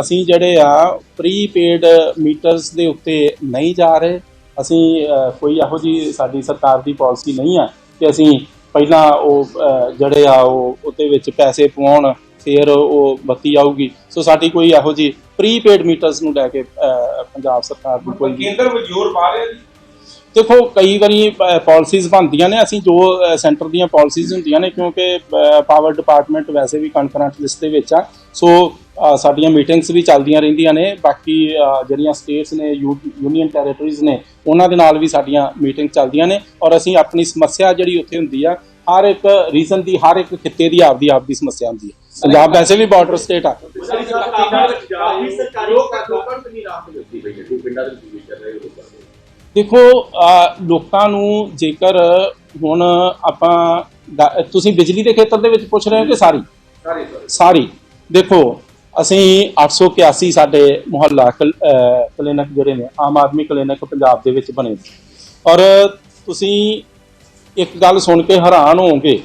ਅਸੀਂ ਜਿਹੜੇ ਆ ਪ੍ਰੀਪੇਡ ਮੀਟਰਸ ਦੇ ਉੱਤੇ ਨਹੀਂ ਜਾ ਰਹੇ। ਅਸੀਂ ਕੋਈ ਇਹੋ ਜੀ ਸਾਡੀ ਸਰਕਾਰ ਦੀ ਪਾਲਿਸੀ ਨਹੀਂ ਆ ਕਿ ਅਸੀਂ ਪਹਿਲਾਂ ਉਹ ਜਿਹੜੇ ਆ ਉਹ ਉਹਦੇ ਵਿੱਚ ਪੈਸੇ ਪਵਾਉਣ ਫਿਰ ਉਹ ਬੱਤੀ ਆਊਗੀ। ਸੋ ਸਾਡੀ ਕੋਈ ਇਹੋ ਜੀ ਪ੍ਰੀਪੇਡ ਮੀਟਰਸ ਨੂੰ ਲੈ ਕੇ ਪੰਜਾਬ ਸਰਕਾਰ ਦੀ ਕੋਈ ਕੇਂਦਰ ਵਿੱਚ ਜ਼ੋਰ ਪਾ ਰਿਹਾ ਜੀ। ਦੇਖੋ, ਕਈ ਵਾਰੀ ਪਾਲਿਸੀਜ਼ ਬਣਦੀਆਂ ਨੇ। ਅਸੀਂ ਜੋ ਸੈਂਟਰ ਦੀਆਂ ਪਾਲਿਸੀਜ਼ ਹੁੰਦੀਆਂ ਨੇ, ਕਿਉਂਕਿ ਪਾਵਰ ਡਿਪਾਰਟਮੈਂਟ ਵੈਸੇ ਵੀ ਕਨਫਰੈਂਸ ਲਿਸਟ ਦੇ ਵਿੱਚ ਆ। ਸੋ ਸਾਡੀਆਂ ਮੀਟਿੰਗਸ ਵੀ ਚੱਲਦੀਆਂ ਰਹਿੰਦੀਆਂ ਨੇ। ਬਾਕੀ ਜਿਹੜੀਆਂ ਸਟੇਟਸ ਨੇ ਯੂਨੀਅਨ ਟੈਰੀਟਰੀਜ਼ ਨੇ, ਉਹਨਾਂ ਦੇ ਨਾਲ ਵੀ ਸਾਡੀਆਂ ਮੀਟਿੰਗ ਚੱਲਦੀਆਂ ਨੇ। ਔਰ ਅਸੀਂ ਆਪਣੀ ਸਮੱਸਿਆ ਜਿਹੜੀ ਉੱਥੇ ਹੁੰਦੀ ਆ, ਹਰ ਇੱਕ ਰੀਜ਼ਨ ਦੀ, ਹਰ ਇੱਕ ਖਿੱਤੇ ਦੀ ਆਪਦੀ ਆਪਦੀ ਸਮੱਸਿਆ ਹੁੰਦੀ ਹੈ ਪੰਜਾਬ ਵੈਸੇ ਵੀ ਬਾਰਡਰ ਸਟੇਟ ਆ। ਸਰਕਾਰੀ ਸਰਕਾਰੀ ਲੋਕਾਂ ਨੂੰ ਕਿੰਨੀ ਰਾਹਤ ਮਿਲਦੀ ਪਈ ਹੈ, ਪਿੰਡਾਂ ਦੇ ਵਿੱਚ ਵਿਚਰ ਰਹੇ ਦੇਖੋ ਲੋਕਾਂ ਨੂੰ ਜੇਕਰ ਹੁਣ ਆਪਾਂ ਤੁਸੀਂ ਬਿਜਲੀ ਦੇ ਖੇਤਰ ਦੇ ਵਿੱਚ ਪੁੱਛ ਰਹੇ ਹੋ ਕਿ ਸਾਰੀ? ਸਾਰੇ ਸਾਰੇ। ਦੇਖੋ ਅਸੀਂ 881 ਸਾਡੇ ਮੁਹੱਲਾ ਕਲੀਨਿਕ ਜਿਹੜੇ ਨੇ ਆਮ ਆਦਮੀ ਕਲੀਨਿਕ ਪੰਜਾਬ ਦੇ ਵਿੱਚ ਬਣੇ। ਔਰ ਤੁਸੀਂ ਇੱਕ ਗੱਲ ਸੁਣ ਕੇ ਹੈਰਾਨ ਹੋਵੋਗੇ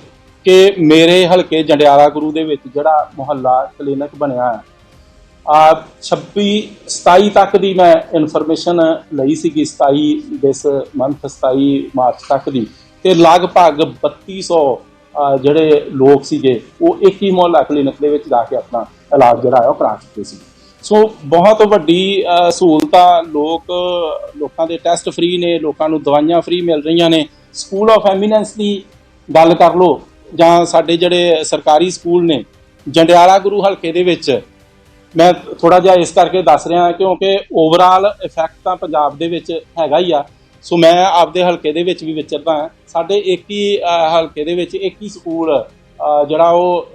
ਕਿ ਮੇਰੇ ਹਲਕੇ ਜੰਡਿਆਲਾ ਗੁਰੂ ਦੇ ਵਿੱਚ ਜਿਹੜਾ ਮੁਹੱਲਾ ਕਲੀਨਿਕ ਬਣਿਆ ਹੈ ਆ 26 27 ਤੱਕ ਦੀ ਮੈਂ ਇਨਫੋਰਮੇਸ਼ਨ ਲਈ ਸੀਗੀ 27 ਦਿਸ ਮੰਥ 27 ਮਾਰਚ ਤੱਕ ਦੀ। ਤੇ ਲਗਭਗ 3200 ਅਹ, ਜਿਹੜੇ ਲੋਕ ਸੀਗੇ ਉਹ ਇੱਕ ਹੀ ਮੁਹੱਲਾ ਕਲੀਨਿਕ ਦੇ ਵਿੱਚ ਜਾ ਕੇ ਆਪਣਾ ਇਲਾਜ ਜਿਹੜਾ ਹੈ ਉਹ ਕਰਾ ਚੁੱਕੇ ਸੀ। ਸੋ ਬਹੁਤ ਵੱਡੀ ਸਹੂਲਤਾਂ ਲੋਕ ਲੋਕਾਂ ਦੇ ਟੈਸਟ ਫ੍ਰੀ ਨੇ ਲੋਕਾਂ ਨੂੰ ਦਵਾਈਆਂ ਫ੍ਰੀ ਮਿਲ ਰਹੀਆਂ ਨੇ। ਸਕੂਲ ਆਫ ਐਮੀਨੈਂਸ ਦੀ ਗੱਲ ਕਰ ਲਓ ਜਾਂ ਸਾਡੇ ਜਿਹੜੇ ਸਰਕਾਰੀ ਸਕੂਲ ਨੇ ਜੰਡਿਆਲਾ ਗੁਰੂ ਹਲਕੇ ਦੇ ਵਿੱਚ ਮੈਂ ਥੋੜਾ ਜਿਹਾ ਇਸ ਕਰਕੇ ਦੱਸ ਰਿਹਾ ਕਿਉਂਕਿ ਓਵਰਆਲ ਇਫੈਕਟ ਤਾਂ ਪੰਜਾਬ ਦੇ ਵਿੱਚ ਹੈਗਾ ਹੀ ਆ। ਸੋ ਮੈਂ ਆਪਦੇ ਹਲਕੇ ਦੇ ਵਿੱਚ ਵੀ ਵਿਚਰਦਾ ਹਾਂ। ਸਾਡੇ ਇੱਕ ਹੀ ਹਲਕੇ ਦੇ ਵਿੱਚ ਇੱਕ ਹੀ ਸਕੂਲ ਜਿਹੜਾ ਉਹ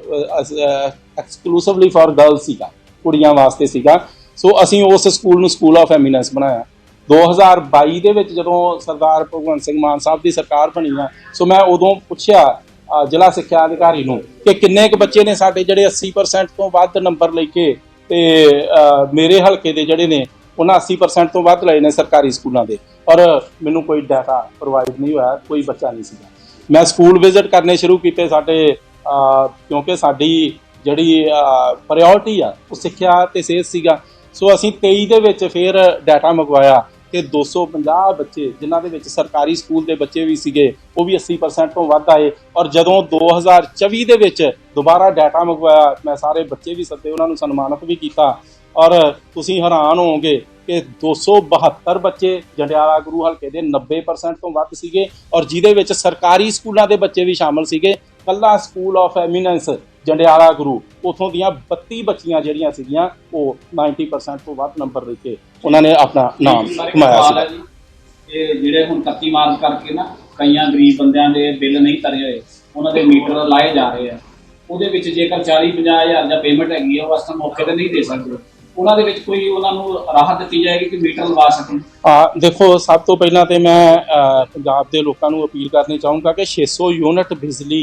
ਐਕਸਕਲੂਸਿਵਲੀ ਫॉर ਗਰਲਸ ਸੀਗਾ, ਕੁੜੀਆਂ ਵਾਸਤੇ ਸੀਗਾ। ਸੋ ਅਸੀਂ ਉਸ ਸਕੂਲ ਨੂੰ ਸਕੂਲ ਆਫ ਐਮੀਨੈਂਸ ਬਣਾਇਆ। 2022 ਦੇ ਵਿੱਚ ਜਦੋਂ ਸਰਦਾਰ ਭਗਵੰਤ ਸਿੰਘ ਮਾਨ ਸਾਹਿਬ ਦੀ ਸਰਕਾਰ ਬਣੀ ਆ ਸੋ ਮੈਂ ਉਦੋਂ ਪੁੱਛਿਆ ਜ਼ਿਲ੍ਹਾ ਸਿੱਖਿਆ ਅਧਿਕਾਰੀ ਨੂੰ ਕਿ ਕਿੰਨੇ ਕੁ ਬੱਚੇ ਨੇ ਸਾਡੇ ਜਿਹੜੇ 80% ਤੋਂ ਵੱਧ ਨੰਬਰ ਲੈ ਕੇ ਤੇ ਮੇਰੇ ਹਲਕੇ ਦੇ ਜਿਹੜੇ ਨੇ, ਉਹਨਾਂ 80% ਤੋਂ ਵੱਧ ਲਏ ਨੇ ਸਰਕਾਰੀ ਸਕੂਲਾਂ ਦੇ। ਔਰ ਮੈਨੂੰ ਕੋਈ ਡਾਟਾ ਪ੍ਰੋਵਾਈਡ ਨਹੀਂ ਹੋਇਆ, ਕੋਈ ਬੱਚਾ ਨਹੀਂ ਸੀਗਾ। ਮੈਂ ਸਕੂਲ ਵਿਜ਼ਿਟ ਕਰਨੇ ਸ਼ੁਰੂ ਕੀਤੇ ਸਾਡੇ ਕਿਉਂਕਿ ਸਾਡੀ ਜਿਹੜੀ ਪ੍ਰਾਇੋਰਟੀ ਆ, ਉਹ ਸਿੱਖਿਆ ਤੇ ਸਿਹਤ ਸੀਗਾ। ਸੋ ਅਸੀਂ 23 ਦੇ ਵਿੱਚ ਫਿਰ ਡਾਟਾ ਮੰਗਵਾਇਆ। ਕਿ 250 ਬੱਚੇ ਜਿਨ੍ਹਾਂ ਦੇ ਵਿੱਚ ਸਰਕਾਰੀ ਸਕੂਲ ਦੇ ਬੱਚੇ ਵੀ ਸੀਗੇ, ਉਹ ਵੀ 80% ਤੋਂ ਵੱਧ ਆਏ। ਔਰ ਜਦੋਂ 2024 ਦੇ ਵਿੱਚ ਦੁਬਾਰਾ ਡਾਟਾ ਮੰਗਵਾਇਆ, ਮੈਂ ਸਾਰੇ ਬੱਚੇ ਵੀ ਸੱਦੇ, ਉਹਨਾਂ ਨੂੰ ਸਨਮਾਨਿਤ ਵੀ ਕੀਤਾ। ਔਰ ਤੁਸੀਂ ਹੈਰਾਨ ਹੋਵੋਗੇ ਕਿ 272 ਬੱਚੇ ਜੰਡਿਆਲਾ ਗੁਰੂ ਹਲਕੇ ਦੇ 90% ਤੋਂ ਵੱਧ ਸੀਗੇ ਔਰ ਜਿਹਦੇ ਵਿੱਚ ਸਰਕਾਰੀ ਸਕੂਲਾਂ ਦੇ ਬੱਚੇ ਵੀ ਸ਼ਾਮਲ ਸੀਗੇ। ਕੱਲਾ school of eminence Jandiala Guru ਉਥੋਂ ਦੀਆਂ 32 ਬੱਚੀਆਂ ਜਿਹੜੀਆਂ ਸੀਗੀਆਂ ਉਹ 90% ਤੋਂ ਵੱਧ ਨੰਬਰ ਲੈ ਕੇ ਉਹਨਾਂ ਨੇ ਆਪਣਾ ਨਾਮ ਕਮਾਇਆ ਸੀ ਇਹ ਜਿਹੜੇ ਹੁਣ 31 ਮਾਰਚ ਕਰਕੇ ਨਾ ਕਈਆਂ ਗਰੀਬ ਬੰਦਿਆਂ ਦੇ ਬਿੱਲ ਨਹੀਂ ਤਰੇ ਹੋਏ ਉਹਨਾਂ ਦੇ ਮੀਟਰ ਲਾਏ ਜਾ ਰਹੇ ਆ। ਉਹਦੇ ਵਿੱਚ ਜੇਕਰ 40 50 ਹਜ਼ਾਰ ਦਾ ਪੇਮੈਂਟ ਹੈਗੀ ਆ ਉਹ ਅਸਾਂ ਮੌਕੇ ਤੇ ਨਹੀਂ ਦੇ ਸਕਦੇ। ਉਹਨਾਂ ਦੇ ਵਿੱਚ ਕੋਈ ਉਹਨਾਂ ਨੂੰ ਰਾਹਤ ਦਿੱਤੀ ਜਾਏਗੀ ਕਿ ਮੀਟਰ ਲਵਾ ਸਕਣ? ਆ ਦੇਖੋ ਸਭ ਤੋਂ ਪਹਿਲਾਂ ਤੇ ਮੈਂ ਪੰਜਾਬ ਦੇ ਲੋਕਾਂ ਨੂੰ ਅਪੀਲ ਕਰਨੀ ਚਾਹੂੰਗਾ ਕਿ 600 ਯੂਨਿਟ ਬਿਜਲੀ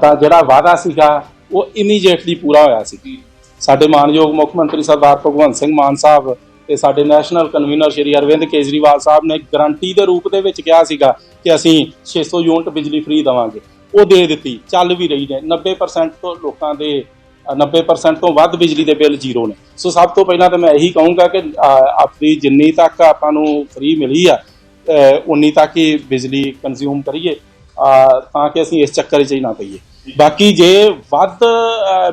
ਦਾ ਜਿਹੜਾ ਵਾਅਦਾ ਸੀਗਾ ਉਹ ਇਮੀਡੀਏਟਲੀ ਪੂਰਾ ਹੋਇਆ ਸੀ। ਸਾਡੇ ਮਾਨਯੋਗ ਮੁੱਖ ਮੰਤਰੀ ਸਰਦਾਰ ਭਗਵੰਤ ਸਿੰਘ ਮਾਨ ਸਾਹਿਬ ਤੇ ਸਾਡੇ ਨੈਸ਼ਨਲ ਕਨਵੀਨਰ ਸ਼੍ਰੀ ਅਰਵਿੰਦ ਕੇਜਰੀਵਾਲ ਸਾਹਿਬ ਨੇ ਗਰੰਟੀ ਦੇ ਰੂਪ ਦੇ ਵਿੱਚ ਕਿਹਾ ਸੀਗਾ ਕਿ ਅਸੀਂ 600 ਯੂਨਿਟ ਬਿਜਲੀ ਫ੍ਰੀ ਦੇਵਾਂਗੇ। ਉਹ ਦੇ ਦਿੱਤੀ ਚੱਲ ਵੀ ਰਹੀ ਨੇ। 90% ਤੋਂ ਲੋਕਾਂ ਦੇ ਅ, 90% ਤੋਂ ਵੱਧ ਬਿਜਲੀ ਦੇ ਬਿੱਲ ਜ਼ੀਰੋ ਨੇ। ਸੋ ਸਭ ਤੋਂ ਪਹਿਲਾਂ ਤਾਂ ਮੈਂ ਇਹੀ ਕਹੂੰਗਾ ਕਿ ਆਪਣੀ ਜਿੰਨੀ ਤੱਕ ਆਪਾਂ ਨੂੰ ਫ੍ਰੀ ਮਿਲੀ ਆ ਉਨੀ ਤੱਕ ਹੀ ਬਿਜਲੀ ਕੰਜ਼ਿਊਮ ਕਰੀਏ। ਤਾਂ ਕਿ ਅਸੀਂ ਇਸ ਚੱਕਰ 'ਚ ਹੀ ਨਾ ਪਈਏ। ਬਾਕੀ ਜੇ ਵੱਧ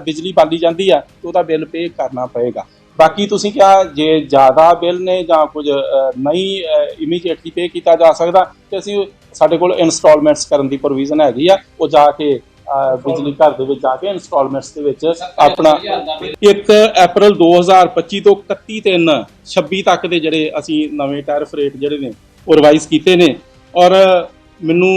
ਬਿਜਲੀ ਬਾਲੀ ਜਾਂਦੀ ਆ ਤਾਂ ਉਹਦਾ ਬਿੱਲ ਪੇ ਕਰਨਾ ਪਏਗਾ। ਬਾਕੀ ਤੁਸੀਂ ਕਿਹਾ ਜੇ ਜ਼ਿਆਦਾ ਬਿੱਲ ਨੇ ਜਾਂ ਕੁਝ ਨਹੀਂ ਇਮੀਡੀਏਟਲੀ ਪੇ ਕੀਤਾ ਜਾ ਸਕਦਾ ਤੇ ਅਸੀਂ ਸਾਡੇ ਕੋਲ ਇਨਸਟਾਲਮੈਂਟਸ ਕਰਨ ਦੀ ਪ੍ਰੋਵੀਜ਼ਨ ਹੈਗੀ ਆ। ਉਹ ਜਾ ਕੇ ਬਿਜਲੀ ਘਰ ਦੇ ਵਿੱਚ ਜਾ ਕੇ ਇਨਸਟਾਲਮੈਂਟਸ ਦੇ ਵਿੱਚ ਆਪਣਾ 70,000 ਦਾ ਬਿੱਲ 1 ਅਪ੍ਰੈਲ 2025 ਤੋਂ 31 3 26 ਤੱਕ ਦੇ ਜਿਹੜੇ ਅਸੀਂ ਨਵੇਂ ਟੈਰਿਫ ਰੇਟ ਜਿਹੜੇ ਨੇ ਉਹ ਰਿਵਾਈਜ਼ ਕੀਤੇ ਨੇ। ਔਰ ਮੈਨੂੰ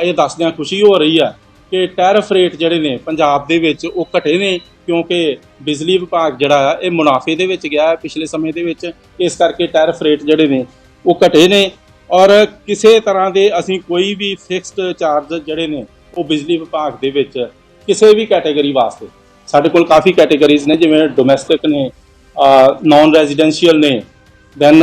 ਇਹ ਦੱਸਦਿਆਂ ਖੁਸ਼ੀ ਹੋ ਰਹੀ ਆ ਕਿ ਟੈਰਫ ਰੇਟ ਜਿਹੜੇ ਨੇ ਪੰਜਾਬ ਦੇ ਵਿੱਚ ਉਹ ਘਟੇ ਨੇ, ਕਿਉਂਕਿ ਬਿਜਲੀ ਵਿਭਾਗ ਜਿਹੜਾ ਆ, ਇਹ ਮੁਨਾਫੇ ਦੇ ਵਿੱਚ ਗਿਆ ਹੈ ਪਿਛਲੇ ਸਮੇਂ ਦੇ ਵਿੱਚ। ਇਸ ਕਰਕੇ ਟੈਰਫ ਰੇਟ ਜਿਹੜੇ ਨੇ ਉਹ ਘਟੇ ਨੇ ਔਰ ਕਿਸੇ ਤਰ੍ਹਾਂ ਦੇ ਅਸੀਂ ਕੋਈ ਵੀ ਫਿਕਸਡ ਚਾਰਜ ਜਿਹੜੇ ਨੇ ਉਹ ਬਿਜਲੀ ਵਿਭਾਗ ਦੇ ਵਿੱਚ ਕਿਸੇ ਵੀ ਕੈਟਾਗਰੀ ਵਾਸਤੇ। ਸਾਡੇ ਕੋਲ ਕਾਫੀ ਕੈਟਾਗਰੀਜ਼ ਨੇ, ਜਿਵੇਂ ਡੋਮੈਸਟਿਕ ਨੇ ਨਾਨ ਰੈਜ਼ੀਡੈਂਸ਼ੀਅਲ ਨੇ ਦੈਨ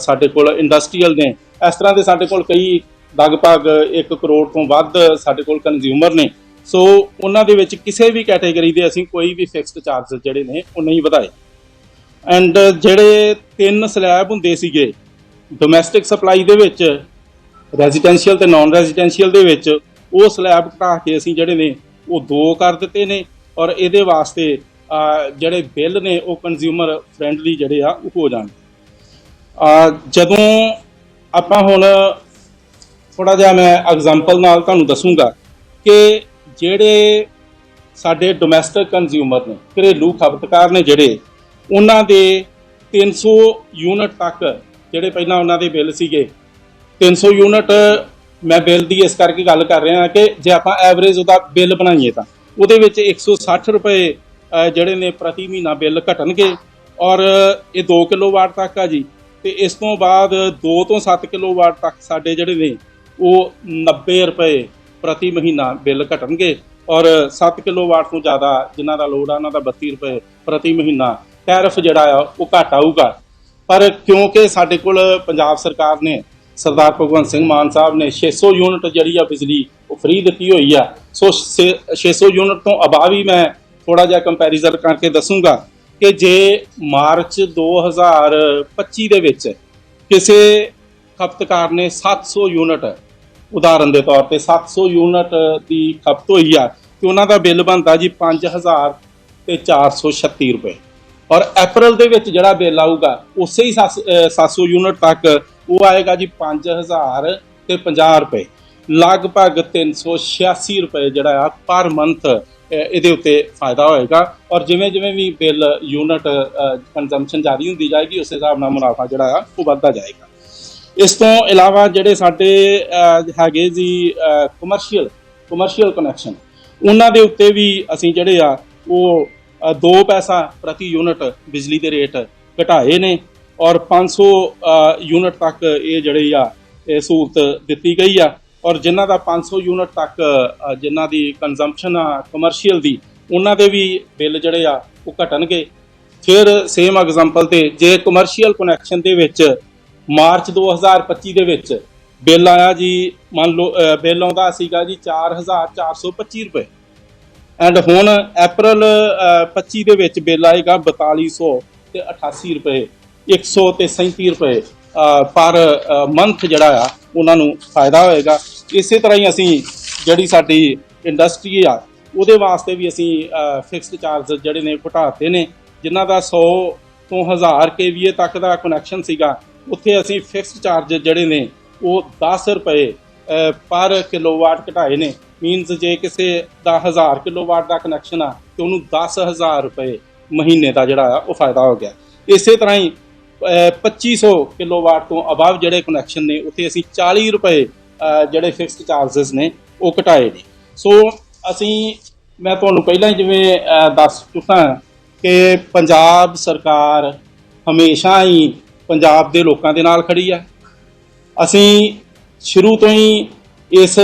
ਸਾਡੇ ਕੋਲ ਇੰਡਸਟਰੀਅਲ ਨੇ। ਇਸ ਤਰ੍ਹਾਂ ਦੇ ਸਾਡੇ ਕੋਲ ਕਈ ਲਗਭਗ 1 ਕਰੋੜ ਤੋਂ ਵੱਧ ਸਾਡੇ ਕੋਲ ਕੰਜ਼ਿਊਮਰ ਨੇ। ਸੋ ਉਹਨਾਂ ਦੇ ਵਿੱਚ ਕਿਸੇ ਵੀ ਕੈਟਾਗਰੀ ਦੇ ਅਸੀਂ ਕੋਈ ਵੀ ਫਿਕਸਡ ਚਾਰਜ ਜਿਹੜੇ ਨੇ, ਉਹ ਨਹੀਂ ਵਧਾਏ। ਐਂਡ ਜਿਹੜੇ ਤਿੰਨ ਸਲੈਬ ਹੁੰਦੇ ਸੀਗੇ ਡੋਮੈਸਟਿਕ ਸਪਲਾਈ ਦੇ ਵਿੱਚ ਰੈਜ਼ੀਡੈਂਸ਼ੀਅਲ ਤੇ ਨਾਨ ਰੈਜ਼ੀਡੈਂਸ਼ੀਅਲ ਦੇ ਵਿੱਚ, ਉਹ ਸਲੈਬ ਘਟਾ ਕੇ ਅਸੀਂ ਜਿਹੜੇ ਨੇ, ਉਹ ਦੋ ਕਰ ਦਿੱਤੇ ਨੇ। ਔਰ ਇਹਦੇ ਵਾਸਤੇ ਜਿਹੜੇ ਬਿੱਲ ਨੇ, ਉਹ ਕੰਜ਼ਿਊਮਰ ਫ੍ਰੈਂਡਲੀ ਜਿਹੜੇ ਆ, ਉਹ ਹੋ ਜਾਣ ਜਦੋਂ ਆਪਾਂ ਹੁਣ ਥੋੜਾ ਜਿਹਾ ਮੈਂ ਐਗਜ਼ਾਮਪਲ ਨਾਲ ਤੁਹਾਨੂੰ ਦੱਸੂਗਾ ਕਿ ਜਿਹੜੇ ਸਾਡੇ ਡੋਮੈਸਟਿਕ ਕੰਜ਼ਿਊਮਰ ਨੇ, ਘਰੇਲੂ ਖਪਤਕਾਰ ਨੇ ਜਿਹੜੇ, ਉਹਨਾਂ ਦੇ 300 ਯੂਨਿਟ ਤੱਕ ਜਿਹੜੇ ਪਹਿਲਾਂ ਉਹਨਾਂ ਦੇ ਬਿੱਲ ਸੀਗੇ 300 ਯੂਨਿਟ ਮੈਂ ਬਿੱਲ ਦੀ ਇਸ ਕਰਕੇ ਗੱਲ ਕਰ ਰਿਹਾ ਕਿ ਜੇ ਆਪਾਂ ਐਵਰੇਜ ਉਹਦਾ ਬਿੱਲ ਬਣਾਈਏ ਤਾਂ, ਉਹਦੇ ਵਿੱਚ 160 ਰੁਪਏ ਜਿਹੜੇ ਨੇ ਪ੍ਰਤੀ ਮਹੀਨਾ ਬਿੱਲ ਘਟਣਗੇ ਔਰ ਇਹ 2 ਕਿਲੋਵਾਟ ਤੱਕ ਆ ਜੀ, ਤੇ ਇਸ ਤੋਂ ਬਾਅਦ 2 ਤੋਂ 7 ਕਿਲੋਵਾਟ ਤੱਕ ਸਾਡੇ ਜਿਹੜੇ ਨੇ ਉਹ 90 ਰੁਪਏ ਪ੍ਰਤੀ ਮਹੀਨਾ ਬਿੱਲ ਘਟਣਗੇ ਔਰ 7 ਕਿਲੋਵਾਟ ਤੋਂ ਜ਼ਿਆਦਾ ਜਿਨ੍ਹਾਂ ਦਾ ਲੋਡ ਆ, ਉਹਨਾਂ ਦਾ 32 ਰੁਪਏ ਪ੍ਰਤੀ ਮਹੀਨਾ। ਟੈਰਿਫ ਜਿਹੜਾ ਆ, ਉਹ ਘਟ ਆਊਗਾ। ਪਰ ਕਿਉਂਕਿ ਸਾਡੇ ਕੋਲ ਪੰਜਾਬ ਸਰਕਾਰ ਨੇ, ਸਰਦਾਰ ਭਗਵੰਤ ਸਿੰਘ ਮਾਨ ਸਾਹਿਬ ਨੇ 600 ਯੂਨਿਟ ਜਿਹੜੀ ਆ ਬਿਜਲੀ, ਉਹ ਫ੍ਰੀ ਦਿੱਤੀ ਹੋਈ ਆ। ਸੋ ਛੇ- 600 ਯੂਨਿਟ ਤੋਂ ਅਬਾਵ ਹੀ ਮੈਂ ਥੋੜਾ ਜਿਹਾ ਕੰਪੈਰੀਜ਼ਨ ਕਰਕੇ ਦੱਸੂਗਾ ਕਿ ਜੇ ਮਾਰਚ 2025 ਦੇ ਵਿੱਚ ਕਿਸੇ ਖਪਤਕਾਰ ਨੇ 700 ਯੂਨਿਟ ਉਦਾਹਰਨ ਦੇ ਤੌਰ ਤੇ 700 ਯੂਨਿਟ ਦੀ ਖਪਤ ਹੋਈ ਆ ਤੇ ਉਹਨਾਂ ਦਾ ਬਿੱਲ ਬਣਦਾ ਜੀ 5000 ਤੇ 436 ਰੁਪਏ। ਔਰ ਅਪ੍ਰੈਲ ਦੇ ਵਿੱਚ ਜਿਹੜਾ ਬਿੱਲ ਆਊਗਾ, ਉਸੇ ਹੀ ਸੱਸ- ਅਹ 700 ਯੂਨਿਟ ਤੱਕ ਉਹ ਆਏਗਾ ਜੀ 5000 ਤੇ 50 ਰੁਪਏ। ਲਗਭਗ 386 ਰੁਪਏ ਜਿਹੜਾ ਆ ਪਰ ਮੰਥ ਇਹਦੇ ਉੱਤੇ ਫਾਇਦਾ ਹੋਏਗਾ। ਔਰ ਜਿਵੇਂ ਜਿਵੇਂ ਵੀ ਬਿੱਲ ਯੂਨਿਟ ਕੰਜ਼ੰਪਸ਼ਨ ਜਾਰੀ ਹੁੰਦੀ ਜਾਏਗੀ, ਉਸ ਹਿਸਾਬ ਨਾਲ ਮੁਨਾਫਾ ਜਿਹੜਾ ਆ ਉਹ ਵੱਧਦਾ ਜਾਏਗਾ। ਇਸ ਤੋਂ ਇਲਾਵਾ ਜਿਹੜੇ ਸਾਡੇ ਹੈਗੇ ਜੀ ਕਮਰਸ਼ੀਅਲ ਕਮਰਸ਼ੀਅਲ ਕਨੈਕਸ਼ਨ ਉਹਨਾਂ ਦੇ ਉੱਤੇ ਵੀ ਅਸੀਂ ਜਿਹੜੇ ਆ ਉਹ 2 ਪੈਸਾ ਪ੍ਰਤੀ ਯੂਨਿਟ ਬਿਜਲੀ ਦੇ ਰੇਟ ਘਟਾਏ ਨੇ ਔਰ 500 ਅਹ, ਯੂਨਿਟ ਤੱਕ ਇਹ ਜਿਹੜੇ ਆ ਇਹ ਸਹੂਲਤ ਦਿੱਤੀ ਗਈ ਆ ਔਰ ਜਿਨ੍ਹਾਂ ਦਾ 500 ਯੂਨਿਟ ਤੱਕ ਅਹ, ਜਿਨ੍ਹਾਂ ਦੀ ਕੰਜ਼ੰਪਸ਼ਨ ਆ ਕਮਰਸ਼ੀਅਲ ਦੀ ਉਹਨਾਂ ਦੇ ਵੀ ਬਿੱਲ ਜਿਹੜੇ ਆ ਉਹ ਘਟਣਗੇ। ਫਿਰ ਸੇਮ ਐਗਜ਼ਾਮਪਲ ਤੇ ਜੇ ਕਮਰਸ਼ੀਅਲ ਕਨੈਕਸ਼ਨ ਦੇ ਵਿੱਚ ਮਾਰਚ 2025 ਦੇ ਵਿੱਚ ਬਿੱਲ ਆਇਆ ਜੀ ਮੰਨ ਲਓ ਬਿੱਲ ਆਉਂਦਾ ਸੀਗਾ ਜੀ 4425 ਰੁਪਏ। ਐਂਡ ਹੁਣ ਅਪ੍ਰੈਲ ਅਹ, 25 ਦੇ ਵਿੱਚ ਬਿੱਲ ਆਏਗਾ 4200 ਤੇ 88 ਰੁਪਏ 100 ਤੇ 37 ਰੁਪਏ ਪਰ ਮੰਥ ਜਿਹੜਾ ਆ ਉਹਨਾਂ ਨੂੰ ਫਾਇਦਾ ਹੋਏਗਾ। ਇਸੇ ਤਰ੍ਹਾਂ ਹੀ ਅਸੀਂ ਜਿਹੜੀ ਸਾਡੀ ਇੰਡਸਟਰੀ ਆ ਉਹਦੇ ਵਾਸਤੇ ਵੀ ਅਸੀਂ ਫਿਕਸਡ ਚਾਰਜ ਜਿਹੜੇ ਨੇ ਘਟਾਤੇ ਨੇ ਜਿਨ੍ਹਾਂ ਦਾ 100 ਤੋਂ 1000 kVA ਤੱਕ ਦਾ ਕਨੈਕਸ਼ਨ ਸੀਗਾ ਉੱਥੇ ਅਸੀਂ ਫਿਕਸਡ ਚਾਰਜ ਜਿਹੜੇ ਨੇ ਉਹ 10 ਰੁਪਏ ਪਰ ਕਿਲੋਵਾਟ ਘਟਾਏ ਨੇ। ਮੀਨਸ ਜੇ ਕਿਸੇ ਦਾ 1000 ਕਿਲੋਵਾਟ ਦਾ ਕਨੈਕਸ਼ਨ ਆ ਤੇ ਉਹਨੂੰ 10000 ਰੁਪਏ ਮਹੀਨੇ ਦਾ ਜਿਹੜਾ ਆ ਉਹ ਫਾਇਦਾ ਹੋ ਗਿਆ। ਇਸੇ ਤਰ੍ਹਾਂ ਹੀ ਅਹ, 2500 ਕਿਲੋਵਾਟ ਤੋਂ ਅਬਵ ਜਿਹੜੇ ਕਨੈਕਸ਼ਨ ਨੇ ਉੱਥੇ ਅਸੀਂ 40 ਰੁਪਏ ਜਿਹੜੇ ਫਿਕਸਡ ਚਾਰजेस ਨੇ ਉਹ ਘਟਾਏ ਨੇ। ਸੋ ਅਸੀਂ ਮੈਂ ਤੁਹਾਨੂੰ ਪਹਿਲਾਂ ਹੀ ਜਿਵੇਂ ਦੱਸ ਚੁੱਕਾ ਕਿ ਪੰਜਾਬ ਸਰਕਾਰ ਹਮੇਸ਼ਾ ਹੀ ਪੰਜਾਬ ਦੇ ਲੋਕਾਂ ਦੇ ਨਾਲ ਖੜੀ ਹੈ ਅਸੀਂ ਸ਼ੁਰੂ ਤੋਂ ਹੀ ਇਸ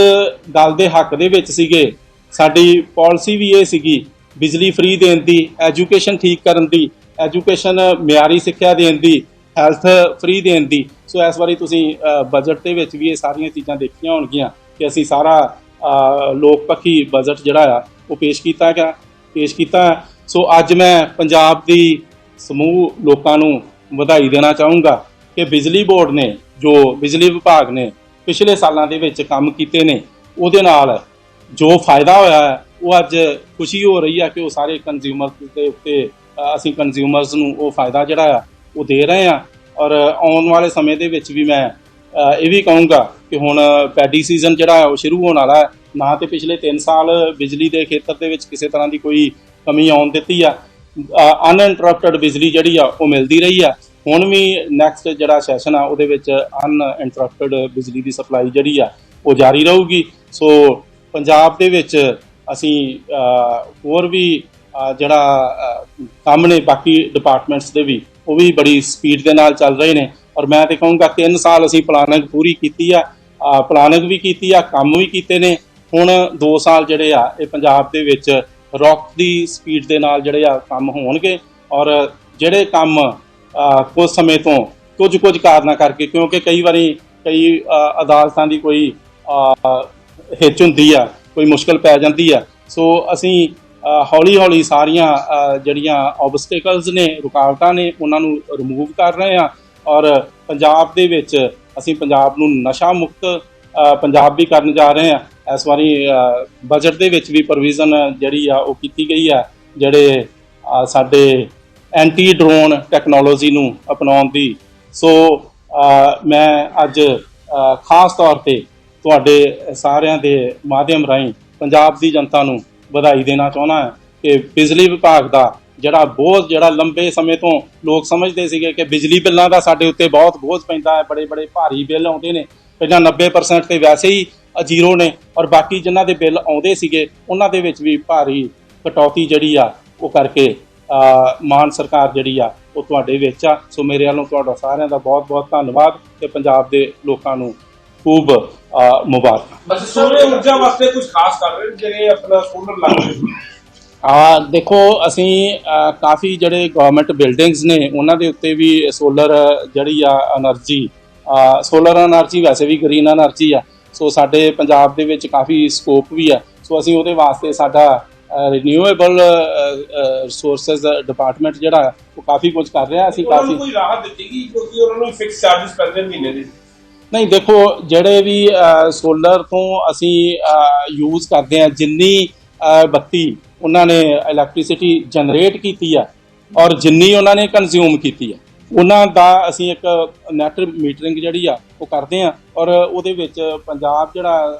ਗੱਲ ਦੇ ਹੱਕ ਦੇ ਵਿੱਚ ਸੀਗੇ। ਸਾਡੀ ਪਾਲਿਸੀ ਵੀ ਇਹ ਸੀਗੀ, ਬਿਜਲੀ ਫ੍ਰੀ ਦੇਣ ਦੀ, ਐਜੂਕੇਸ਼ਨ ਠੀਕ ਕਰਨ ਦੀ, ਐਜੂਕੇਸ਼ਨ ਮਿਆਰੀ ਸਿੱਖਿਆ ਦੇਣ ਦੀ, ਹੈਲਥ ਫ੍ਰੀ ਦੇਣ ਦੀ। ਸੋ ਇਸ ਵਾਰੀ ਤੁਸੀਂ ਬਜਟ ਦੇ ਵਿੱਚ ਵੀ ਇਹ ਸਾਰੀਆਂ ਚੀਜ਼ਾਂ ਦੇਖੀਆਂ ਹੋਣਗੀਆਂ ਕਿ ਅਸੀਂ ਸਾਰਾ ਲੋਕ ਪੱਖੀ ਬਜਟ ਜਿਹੜਾ ਆ, ਉਹ ਪੇਸ਼ ਕੀਤਾ ਗਿਆ, ਪੇਸ਼ ਕੀਤਾ। ਹੈ। ਸੋ ਅੱਜ ਮੈਂ ਪੰਜਾਬ ਦੀ ਸਮੂਹ ਲੋਕਾਂ ਨੂੰ ਵਧਾਈ ਦੇਣਾ ਚਾਹੂੰਗਾ ਕਿ ਬਿਜਲੀ ਬੋਰਡ ਨੇ, ਜੋ ਬਿਜਲੀ ਵਿਭਾਗ ਨੇ ਪਿਛਲੇ ਸਾਲਾਂ ਦੇ ਵਿੱਚ ਕੰਮ ਕੀਤੇ ਨੇ, ਉਹਦੇ ਨਾਲ ਜੋ ਫਾਇਦਾ ਹੋਇਆ ਹੈ, ਉਹ ਅੱਜ ਖੁਸ਼ੀ ਹੋ ਰਹੀ ਹੈ ਕਿ ਉਹ ਸਾਰੇ ਕੰਜ਼ਿਊਮਰ ਦੇ ਉੱਤੇ ਅਸੀਂ ਕੰਜ਼ਿਊਮਰਸ ਨੂੰ ਉਹ ਫਾਇਦਾ ਜਿਹੜਾ ਆ, ਉਹ ਦੇ ਰਹੇ ਆ। ਔਰ ਆਉਣ ਵਾਲੇ ਸਮੇਂ ਦੇ ਵਿੱਚ ਵੀ ਮੈਂ ਇਹ ਵੀ ਕਹੂੰਗਾ ਕਿ ਹੁਣ ਪੈਡੀ ਸੀਜ਼ਨ ਜਿਹੜਾ ਹੈ ਉਹ ਸ਼ੁਰੂ ਹੋਣ ਵਾਲਾ ਹੈ। ਨਾ ਤੇ ਪਿਛਲੇ 3 ਸਾਲ ਬਿਜਲੀ ਦੇ ਖੇਤਰ ਦੇ ਵਿੱਚ ਕਿਸੇ ਤਰ੍ਹਾਂ ਦੀ ਕੋਈ ਕਮੀ ਆਉਣ ਦਿੱਤੀ ਆ ਅਨਇੰਟਰਪਟਡ ਬਿਜਲੀ ਜਿਹੜੀ ਆ, ਉਹ ਮਿਲਦੀ ਰਹੀ ਆ। ਹੁਣ ਵੀ ਨੈਕਸਟ ਜਿਹੜਾ ਸੈਸ਼ਨ ਆ, ਉਹਦੇ ਵਿੱਚ ਅਨਇੰਟਰਪਟਡ ਬਿਜਲੀ ਦੀ ਸਪਲਾਈ ਜਿਹੜੀ ਆ, ਉਹ ਜਾਰੀ ਰਹੂਗੀ। ਸੋ ਪੰਜਾਬ ਦੇ ਵਿੱਚ ਅਸੀਂ ਹੋਰ ਵੀ ਜਿਹੜਾ ਕੰਮ ਨੇ ਬਾਕੀ ਡਿਪਾਰਟਮੈਂਟਸ ਦੇ ਵੀ, ਉਹ ਵੀ ਬੜੀ ਸਪੀਡ ਦੇ ਨਾਲ ਚੱਲ ਰਹੇ ਨੇ। ਔਰ ਮੈਂ ਤੇ ਕਹੂੰਗਾ 3 ਸਾਲ ਅਸੀਂ ਪਲਾਨਿੰਗ ਪੂਰੀ ਕੀਤੀ ਆ। ਪਲਾਨਿੰਗ ਵੀ ਕੀਤੀ ਆ, ਕੰਮ ਵੀ ਕੀਤੇ ਨੇ। ਹੁਣ 2 ਸਾਲ ਜਿਹੜੇ ਆ, ਇਹ ਪੰਜਾਬ ਦੇ ਵਿੱਚ ਰੌਕ ਦੀ ਸਪੀਡ ਦੇ ਨਾਲ ਜਿਹੜੇ ਆ ਕੰਮ ਹੋਣਗੇ ਔਰ ਜਿਹੜੇ ਕੰਮ ਕੁਝ ਸਮੇਂ ਤੋਂ ਕੁਝ ਕੁਝ ਕਾਰਨਾਂ ਕਰਕੇ, ਕਿਉਂਕਿ ਕਈ ਵਾਰੀ ਕਈ ਅਦਾਲਤਾਂ ਦੀ ਕੋਈ ਹਿੱਚ ਹੁੰਦੀ ਆ, ਕੋਈ ਮੁਸ਼ਕਲ ਪੈ ਜਾਂਦੀ ਆ। ਸੋ ਅਸੀਂ ਹੌਲੀ ਹੌਲੀ ਸਾਰੀਆਂ ਜਿਹੜੀਆਂ ਆਬਸਟੈਕਲਸ ਨੇ, ਰੁਕਾਵਟਾਂ ਨੇ, ਉਹਨਾਂ ਨੂੰ ਰਿਮੂਵ ਕਰ ਰਹੇ ਆ ਔਰ ਪੰਜਾਬ ਦੇ ਵਿੱਚ ਅਸੀਂ ਪੰਜਾਬ ਨੂੰ ਨਸ਼ਾ ਮੁਕਤ ਪੰਜਾਬ ਵੀ ਕਰਨ ਜਾ ਰਹੇ ਆ। ਇਸ ਵਾਰੀ ਬਜਟ ਦੇ ਵਿੱਚ ਵੀ ਪ੍ਰੋਵੀਜ਼ਨ ਜਿਹੜੀ ਆ, ਉਹ ਕੀਤੀ ਗਈ ਆ, ਜਿਹੜੇ ਸਾਡੇ ਐਂਟੀ ਡਰੋਨ ਟੈਕਨੋਲੋਜੀ ਨੂੰ ਅਪਣਾਉਣ ਦੀ। ਸੋ ਮੈਂ ਅੱਜ ਖਾਸ ਤੌਰ ਤੇ ਤੁਹਾਡੇ ਸਾਰਿਆਂ ਦੇ ਮਾਧਿਅਮ ਰਾਹੀਂ ਪੰਜਾਬ ਦੀ ਜਨਤਾ ਨੂੰ ਵਧਾਈ ਦੇਣਾ ਚਾਹੁੰਦਾ ਹਾਂ ਕਿ ਬਿਜਲੀ ਵਿਭਾਗ ਦਾ ਜਿਹੜਾ ਬੋਝ, ਜਿਹੜਾ ਲੰਬੇ ਸਮੇਂ ਤੋਂ ਲੋਕ ਸਮਝਦੇ ਸੀਗੇ ਕਿ ਬਿਜਲੀ ਬਿੱਲਾਂ ਦਾ ਸਾਡੇ ਉੱਤੇ ਬਹੁਤ ਬੋਝ ਪੈਂਦਾ ਹੈ ਬੜੇ ਬੜੇ ਭਾਰੀ ਬਿੱਲ ਆਉਂਦੇ ਨੇ। ਪਹਿਲਾਂ 90% ਤੇ ਵੈਸੇ ਹੀ ਅਜੀਰੋ ਨੇ ਔਰ ਬਾਕੀ ਜਿਨ੍ਹਾਂ ਦੇ ਬਿੱਲ ਆਉਂਦੇ ਸੀਗੇ ਉਹਨਾਂ ਦੇ ਵਿੱਚ ਵੀ ਭਾਰੀ ਕਟੌਤੀ ਜਿਹੜੀ ਆ ਉਹ ਕਰਕੇ ਮਾਨ ਸਰਕਾਰ ਜਿਹੜੀ ਆ ਉਹ ਤੁਹਾਡੇ ਵਿੱਚ ਆ। ਸੋ ਮੇਰੇ ਵੱਲੋਂ ਤੁਹਾਡਾ ਸਾਰਿਆਂ ਦਾ ਬਹੁਤ-ਬਹੁਤ ਧੰਨਵਾਦ ਤੇ ਪੰਜਾਬ ਦੇ ਲੋਕਾਂ ਨੂੰ ਖੂਬ ਮੁਬਾਰਕ। ਸੋਲਰ ਊਰਜਾ ਵਾਸਤੇ ਖਾਸ ਕਰ ਆ ਦੇਖੋ ਅਸੀਂ ਕਾਫੀ ਜਿਹੜੇ ਗਵਰਨਮੈਂਟ ਬਿਲਡਿੰਗਸ ਨੇ ਉਹਨਾਂ ਦੇ ਉੱਤੇ ਵੀ ਸੋਲਰ ਜਿਹੜੀ ਆ એનર્ਜੀ ਸੋਲਰ એનર્ਜੀ ਵੈਸੇ ਵੀ ਗ੍ਰੀਨ એનર્ਜੀ ਆ। ਸੋ ਸਾਡੇ ਪੰਜਾਬ ਦੇ ਵਿੱਚ ਕਾਫੀ ਸਕੋਪ ਵੀ ਆ। ਸੋ ਅਸੀਂ ਉਹਦੇ ਵਾਸਤੇ ਸਾਡਾ ਰੀਨਿਊਏਬਲ ਰਿਸੋਰਸਸ ਡਿਪਾਰਟਮੈਂਟ ਜਿਹੜਾ ਹੈ, ਉਹ ਕਾਫੀ ਕੁਝ ਕਰ ਰਿਹਾ। ਅਸੀਂ ਕਾਫੀ ਕੋਈ ਰਾਹਤ ਦਿੱਤੀ ਗਈ ਕਿਉਂਕਿ ਉਹਨਾਂ ਨੂੰ ਫਿਕਸ ਚਾਰजेस ਪੈਂਦੇ ਮਹੀਨੇ ਦੇ। ਨਹੀਂ ਦੇਖੋ ਜਿਹੜੇ ਵੀ ਸੋਲਰ ਤੋਂ ਅਸੀਂ ਯੂਜ਼ ਕਰਦੇ ਆ ਜਿੰਨੀ ਬੱਤੀ ਉਹਨਾਂ ਨੇ ਇਲੈਕਟ੍ਰਿਸਿਟੀ ਜਨਰੇਟ ਕੀਤੀ ਆ ਔਰ ਜਿੰਨੀ ਉਹਨਾਂ ਨੇ ਕੰਜ਼ਿਊਮ ਕੀਤੀ ਆ। ਉਹਨਾਂ ਦਾ ਅਸੀਂ ਇੱਕ ਨੈਟ ਮੀਟਰਿੰਗ ਜਿਹੜੀ ਆ, ਉਹ ਕਰਦੇ ਆ ਔਰ ਉਹਦੇ ਵਿੱਚ ਪੰਜਾਬ ਜਿਹੜਾ